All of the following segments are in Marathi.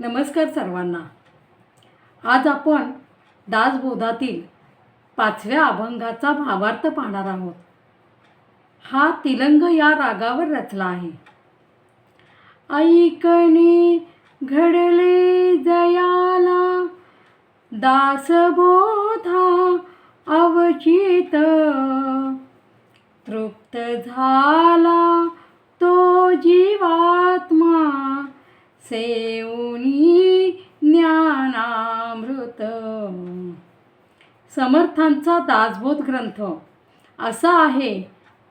नमस्कार सर्वांना. आज आपण दासबोधातील पाचव्या अभंगाचा भावार्थ पाहणार आहोत. हा तिलंग या रागावर रचला आहे. ऐकणे घडले जयाला दासबोधा अवचित. तृप्त झाला तो जीवात्मा से समर्थांचा दासबोध ग्रंथ. असा आहे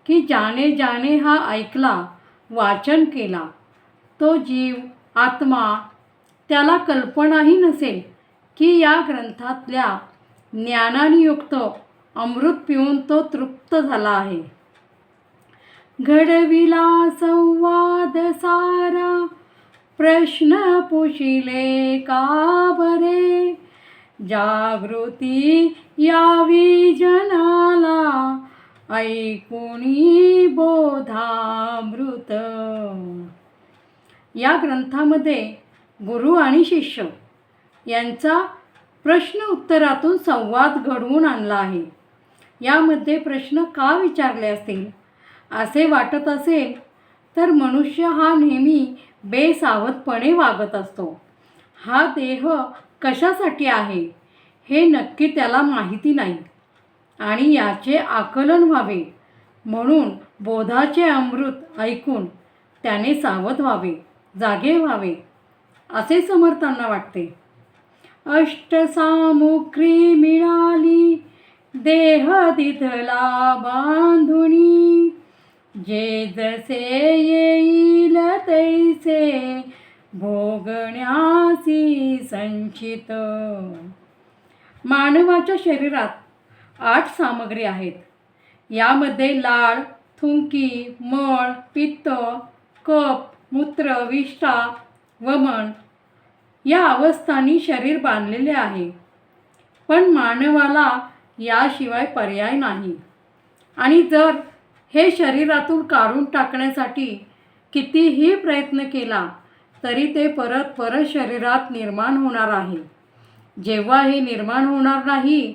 की ज्याने ज्याने हा ऐकला वाचन केला तो जीव आत्मा त्याला कल्पनाही नसेल की या ग्रंथातल्या ज्ञानानियुक्त अमृत पिऊन तो तृप्त झाला आहे. घडविला संवाद सारा प्रश्न पुशिले का बरे? जागृती यावी जनाला ऐकुणी बोधामृत. या ग्रंथामध्ये गुरु आणि शिष्य यांचा प्रश्न उत्तरातून संवाद घडवून आणला आहे. यामध्ये प्रश्न का विचारले असतील? असे वाटत असेल तर मनुष्य हा नेहमी बेसावधपणे वागत असतो. हा देह कशासाठी आहे हे नक्की त्याला माहिती नाही. आणि याचे आकलन व्हावे म्हणून बोधाचे अमृत ऐकून त्याने सावध व्हावे जागे व्हावे असे समर्थांना वाटते. अष्टसामुख्री मिळाली देह तिथला बांधुणी जे जसे येईल तैसे भोगण्यासी संचित. मानवाच्या शरीरात आठ सामग्री आहेत. यामध्ये लाळ थुंकी मळ पित्त कप मूत्र विष्ठा वमन या अवस्थांनी शरीर बांधलेले आहे. पण मानवाला याशिवाय पर्याय नाही. आणि जर हे शरीरातून काढून टाकण्यासाठी कितीही प्रयत्न केला तरी ते परत परत शरीरात निर्माण होणार आहे. जेव्हा हे निर्माण होणार नाही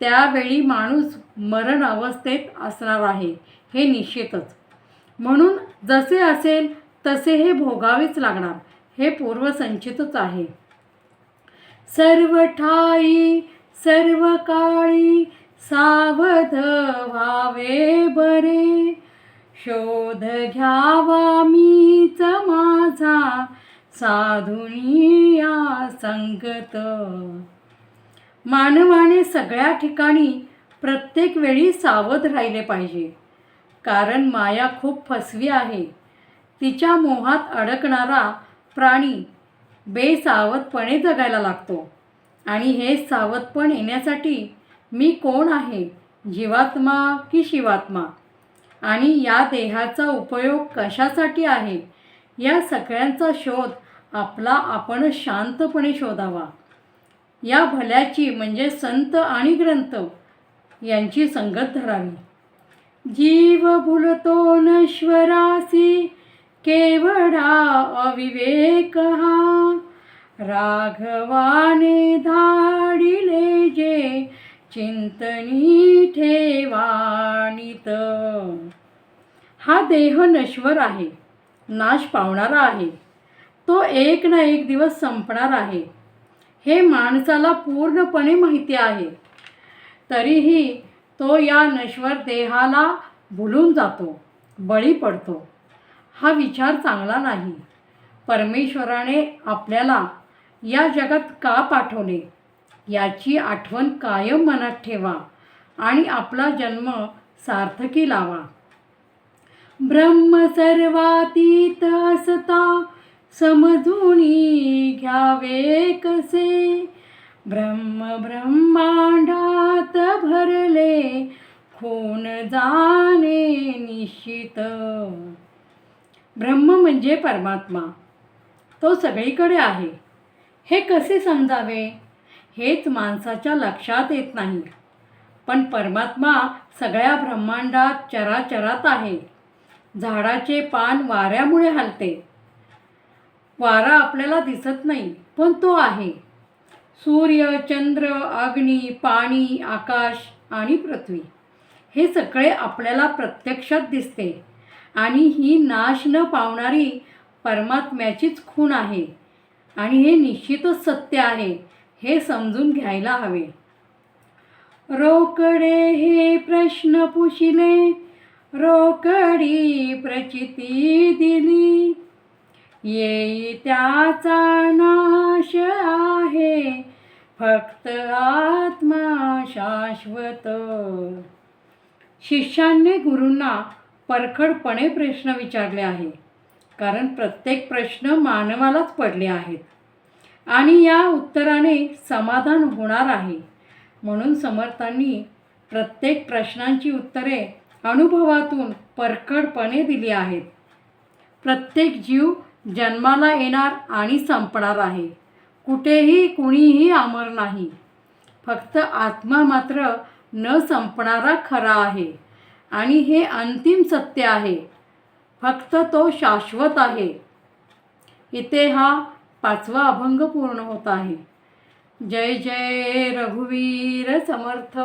त्यावेळी माणूस मरण अवस्थेत असणार आहे हे निश्चितच. म्हणून जसे असेल तसे हे भोगावेच लागणार हे पूर्वसंचितच आहे. सर्व ठाई सर्व काळी सावध व्हावे बरे. शोध घ्यावा मीच माझा. साधुनी या संगत. मानवाने सगळ्या ठिकाणी प्रत्येक वेळी सावध राहिले पाहिजे. कारण माया खूप फसवी आहे. तिच्या मोहात अडकणारा प्राणी बेसावधपणे जगायला लागतो. आणि हे सावधपण येण्यासाठी मी कोण आहे? जीवात्मा की शिवात्मा? आणि या देहाचा उपयोग कशासाठी आहे? या सगळ्यांचा शोध आपला आपण शांतपणे शोधावा. या भल्याची म्हणजे संत आणि ग्रंथ यांची संगत धरावी. जीव भुलतो नश्वरासी केवडा अविवेक हा. राघवाने धाडिले जे चिंतनी ठेवाणीत हा देह नश्वर आहे नाश पावणारा आहे. तो एक ना एक दिवस संपणार आहे. हे माणसाला पूर्णपणे माहिती आहे. तरीही तो या नश्वर देहाला भुलून जातो बळी पडतो. हा विचार चांगला नाही. परमेश्वराने आपल्याला या जगात का पाठवले? याची आठवण कायम मनात ठेवा आणि आपला जन्म सार्थकी लावा. ब्रह्म सर्वातीत असता. समजूनी घ्यावे कसे? ब्रह्म ब्रह्मांडात भरले खून जाणे निश्चित. ब्रह्म म्हणजे परमात्मा. तो सगळीकडे आहे. हे कसे समजावे? हेच माणसाच्या लक्षात येत नाही. पण परमात्मा सगळ्या ब्रह्मांडात चराचरात आहे. झाडाचे पान वाऱ्यामुळे हलते. वारा आपल्याला दिसत नाही पण तो आहे. सूर्य चंद्र अग्नी पाणी आकाश आणि पृथ्वी हे सगळे आपल्याला प्रत्यक्षात दिसते आणि ही नाश न पावणारी परमात्म्याचीच खूण आहे आणि हे निश्चितच सत्य आहे हे समजून घ्यायला हवे. रोकडे हे प्रश्न पुशिले रोकडी प्रचिती दिली. येई त्याचा नाश आहे. फक्त आत्मा शाश्वत. शिष्यांनी गुरूंना परखडपणे प्रश्न विचारले आहे कारण प्रत्येक प्रश्न मानवालाच पडले आहेत. आणि या उत्तराने समाधान होणार आहे. म्हणून समर्थांनी प्रत्येक प्रश्नांची उत्तरे अनुभवातून परखडपणे दिली आहेत. प्रत्येक जीव जन्माला येणार आणि संपणार आहे. कुठेही कुणीही अमर नाही. फक्त आत्मा मात्र न संपणारा खरा आहे. आणि हे अंतिम सत्य आहे. फक्त तो शाश्वत आहे. इथे हा पाचवा अभंग पूर्ण होत आहे. जय जय रघुवीर समर्थ.